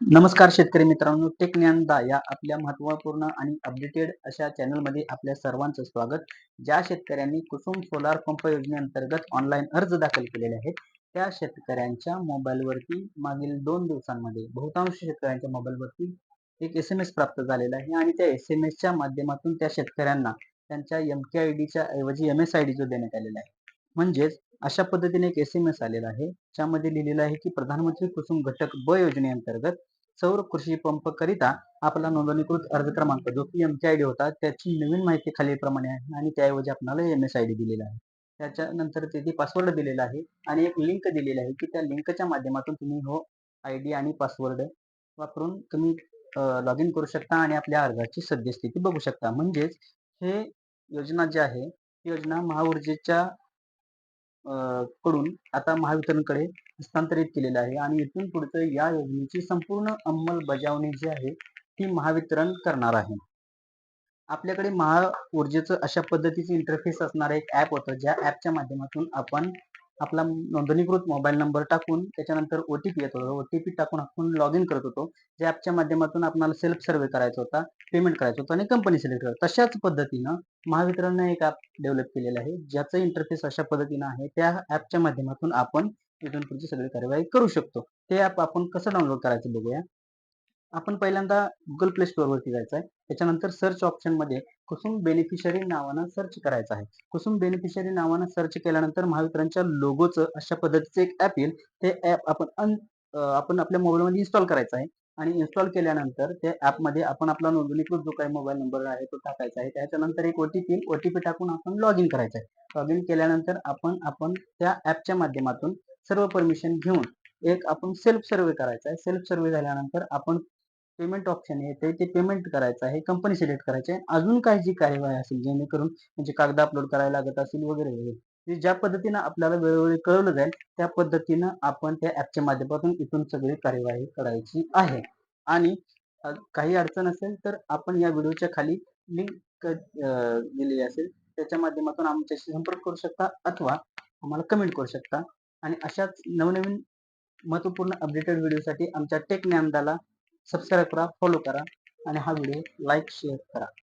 नमस्कार शेतकरी मित्रांनो टेक ज्ञानदा या आपल्या महत्त्वपूर्ण आणि अपडेटेड अशा चॅनलमध्ये आपल्या सर्वांचं स्वागत. ज्या शेतकऱ्यांनी कुसुम सोलार पंप योजनेअंतर्गत ऑनलाईन अर्ज दाखल केलेले आहेत त्या शेतकऱ्यांच्या मोबाईलवरती मागील दोन दिवसांमध्ये बहुतांश शेतकऱ्यांच्या मोबाईलवरती एक एस एम एस प्राप्त झालेला आहे आणि त्या एस एम एसच्या माध्यमातून त्या शेतकऱ्यांना त्यांच्या एम के आय डीच्या ऐवजी एम एस आय डी जो देण्यात आलेला आहे. म्हणजेच अशा पद्धतीने एक एस एम एस आलेला आहे. ज्यामध्ये लिहिलेलं आहे की प्रधानमंत्री कुसुम घटक ब योजनेअंतर्गत सौर कृषी पंप करिता आपला नोंदणीकृत अर्ज क्रमांक जो की एम आय डी होता त्याची नवीन माहिती खालीलप्रमाणे आहे. आणि त्याऐवजी आपल्याला एम एस आय डी दिलेला आहे. त्याच्यानंतर तिथे पासवर्ड दिलेला आहे. आणि एक लिंक दिलेली आहे की त्या लिंकच्या माध्यमातून तुम्ही हो आय डी आणि पासवर्ड वापरून तुम्ही लॉग इन करू शकता आणि आपल्या अर्जाची सद्यस्थिती बघू शकता. म्हणजेच हे योजना जी आहे ती योजना महाऊर्जेच्या कडून आता महावितरणकडे हस्तांतरित केलेलं आहे आणि इथून पुढचं या योजनेची संपूर्ण अंमलबजावणी जी आहे ती महावितरण करणार आहे. आपल्याकडे महा ऊर्जेचं अशा पद्धतीचे इंटरफेस असणारं एक ऍप होतं ज्या ऍपच्या माध्यमातून आपण आपला नोंदणीकृत मोबाईल नंबर टाकून त्याच्यानंतर ओटीपी येत होता. ओटीपी टाकून आपण लॉग इन करत होतो. ज्या ऍपच्या माध्यमातून आपल्याला सेल्फ सर्वे करायचा होता पेमेंट करायचं होतं आणि कंपनी सिलेक्ट करायचं तशाच पद्धतीनं महावितरणनं एक ऍप डेव्हलप केलेलं आहे. ज्याचं इंटरफेस अशा पद्धतीनं आहे. त्या ऍपच्या माध्यमातून आपण इथून पुढची सगळी कार्यवाही करू शकतो. ते ॲप आपण कसं डाउनलोड करायचं बघूया. आपण पहिल्यांदा गुगल प्ले स्टोअर वरती जायचं आहे. त्याच्यानंतर सर्च ऑप्शनमध्ये कुसुम बेनिफिशरी नावानं सर्च करायचं आहे. कुसुम बेनिफिशरी नावानं सर्च केल्यानंतर महावितरणच्या लोगोचं अशा पद्धतीचं एक ऍप येईल. ते ऍप आपण आपण आपल्या मोबाईलमध्ये इन्स्टॉल करायचं आहे. आणि इन्स्टॉल केल्यानंतर त्या ऍपमध्ये आपण आपला नोंदणीकृत जो काही मोबाईल नंबर आहे तो टाकायचा आहे. त्याच्यानंतर एक ओटीपी ओटीपी टाकून आपण लॉग इन करायचं आहे. लॉग इन केल्यानंतर आपण आपण त्या ऍपच्या माध्यमातून सर्व परमिशन घेऊन एक आपण सेल्फ सर्वे करायचा आहे. सेल्फ सर्वे झाल्यानंतर आपण पेमेंट ऑप्शन येते ते पेमेंट करायचं आहे कंपनी सिलेक्ट करायची आहे. अजून काही जी कार्यवाही असेल जेणेकरून म्हणजे कागद अपलोड करायला लागत असेल वगैरे वगैरे. ज्या पद्धतीनं आपल्याला वेळोवेळी कळवलं जाईल त्या पद्धतीनं आपण त्या ऍपच्या माध्यमातून इथून सगळी कार्यवाही करायची आहे. आणि काही अडचण असेल तर आपण या व्हिडिओच्या खाली लिंक दिलेली असेल त्याच्या माध्यमातून आमच्याशी संपर्क करू शकता अथवा आम्हाला कमेंट करू शकता. आणि अशाच नवनवीन महत्त्वपूर्ण अपडेटेड व्हिडिओसाठी आमच्या टेक ज्ञानदाला सबस्क्राईब करा फॉलो करा आणि हा व्हिडिओ लाईक शेअर करा.